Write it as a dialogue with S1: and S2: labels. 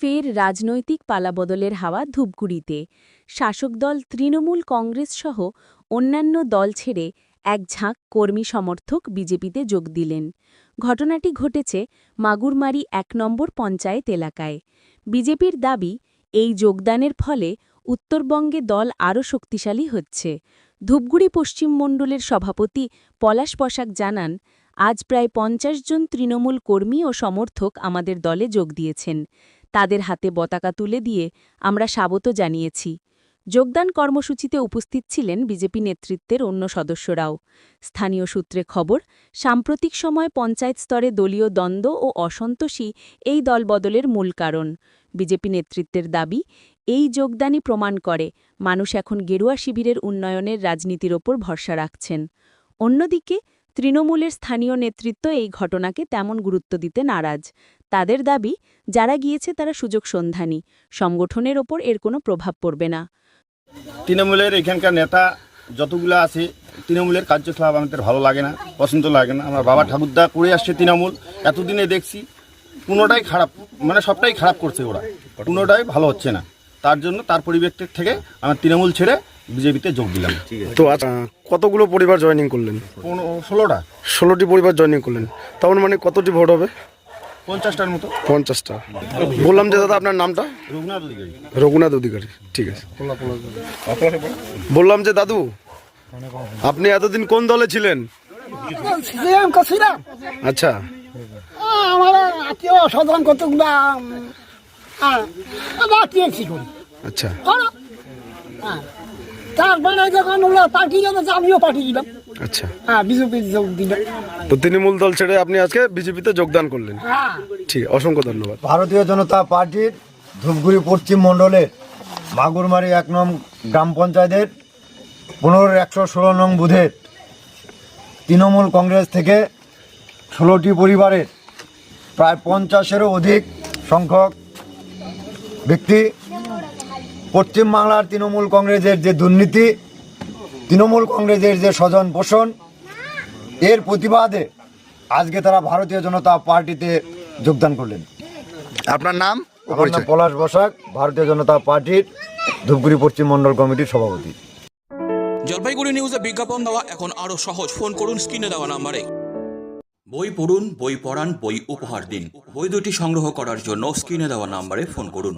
S1: ফের রাজনৈতিক পালাবদলের হাওয়া ধূপগুড়িতে। শাসক দল তৃণমূল কংগ্রেস সহ অন্যান্য দল ছেড়ে এক ঝাঁক কর্মী সমর্থক বিজেপিতে যোগ দিলেন। ঘটনাটি ঘটেছে মাগুরমারি এক নম্বর পঞ্চায়েত এলাকায়। বিজেপির দাবি, এই যোগদানের ফলে উত্তরবঙ্গে দল আরও শক্তিশালী হচ্ছে। ধূপগুড়ি পশ্চিম মণ্ডলের সভাপতি পলাশ বসাক জানান আজ প্রায় পঞ্চাশ জন তৃণমূল কর্মী ও সমর্থক আমাদের দলে যোগ দিয়েছেন। তাদের হাতে পতাকা তুলে দিয়ে আমরা স্বাগত জানিয়েছি। যোগদান কর্মসূচিতে উপস্থিত ছিলেন বিজেপি নেতৃত্বের অন্য সদস্যরাও। স্থানীয় সূত্রে খবর, সাম্প্রতিক সময় পঞ্চায়েত স্তরে দলীয় দ্বন্দ্ব ও অসন্তোষই এই দলবদলের মূল কারণ। বিজেপি নেতৃত্বের দাবি, এই যোগদানই প্রমাণ করে মানুষ এখন গেরুয়া শিবিরের উন্নয়নের রাজনীতির ওপর ভরসা রাখছেন। অন্যদিকে তৃণমূলের স্থানীয় নেতৃত্ব এই ঘটনাকে তেমন গুরুত্ব দিতে নারাজ। তাদের দাবি, যারা গিয়েছে তারা সুযোগ সন্ধানী, সংগঠনের ওপর এর কোনো প্রভাব পড়বে না।
S2: তৃণমূলের এখানকার নেতা যতগুলো আছে, তৃণমূলের কার্যকলাপ আমাদের ভালো লাগে না, পছন্দ লাগে না। আমার বাবা ঠাকুরদা করে আসছে তৃণমূল, এতদিনে দেখছি কোনোটাই খারাপ মানে সবটাই খারাপ করছে ওরা কোনোটাই ভালো হচ্ছে না। তার জন্য তার পরিপ্রেক্ষিত থেকে আমার তৃণমূল ছেড়ে বিজেপিতে যোগ দিলাম।
S3: তো আচ্ছা কতগুলো পরিবার জয়েনিং করলেন?
S2: ষোলোটা।
S3: ষোলোটি পরিবার জয়েনিং করলেন। তখন মানে কতটি ভোট হবে?
S2: পঞ্চাশটার মতো।
S3: পঞ্চাশটা। বললাম যে দাদা আপনার নামটা?
S2: রঘুনাথ অধিকারী।
S3: রঘুনাথ অধিকারী ঠিক আছে। বললাম যে দাদু আপনি এতদিন কোন দলে ছিলেন? আচ্ছা।
S4: আমার আত্মীয় সাধারণ কতগুলা আবার টিএমসি করি
S3: আচ্ছা।
S4: করো হ্যাঁ। তারপরে যখন ওরা পার্টি গেল আমিও পার্টি দিলাম।
S3: আচ্ছা।
S4: হ্যাঁ বিজেপি যোগ দিলাম
S3: তো তৃণমূল দল ছেড়ে আপনি আজকে বিজেপিতে যোগদান করলেন।
S4: হ্যাঁ।
S3: ঠিক অসংখ্য ধন্যবাদ।
S5: ভারতীয় জনতা পার্টির ধূপগুড়ি পশ্চিম মণ্ডলের মাগুরমারি এক নং গ্রাম পঞ্চায়েতের পনেরো একশো ষোলো নং বুধের তৃণমূল কংগ্রেস থেকে ষোলোটি পরিবারের প্রায় পঞ্চাশেরও অধিক সংখ্যক ব্যক্তি পশ্চিমবাংলার তৃণমূল কংগ্রেসের যে দুর্নীতি তৃণমূল কংগ্রেসের যে স্বজন পোষণ এর প্রতিবাদে আজকে তারা ভারতীয় জনতা পার্টিতে যোগদান করলেন।
S6: আপনার নাম ও
S5: আমার নাম পলাশ বসাক ভারতীয় জনতা পার্টির ধূপগুড়ি পশ্চিম মণ্ডল কমিটির সভাপতি।
S7: জলপাইগুড়ি নিউজে বিজ্ঞাপন দেওয়া এখন আরও সহজ। ফোন করুন স্ক্রিনে দেওয়া নাম্বারে। বই পড়ুন বই পড়ান বই উপহার দিন। বই দুটি সংগ্রহ করার জন্য স্ক্রিনে দেওয়া নাম্বারে ফোন করুন।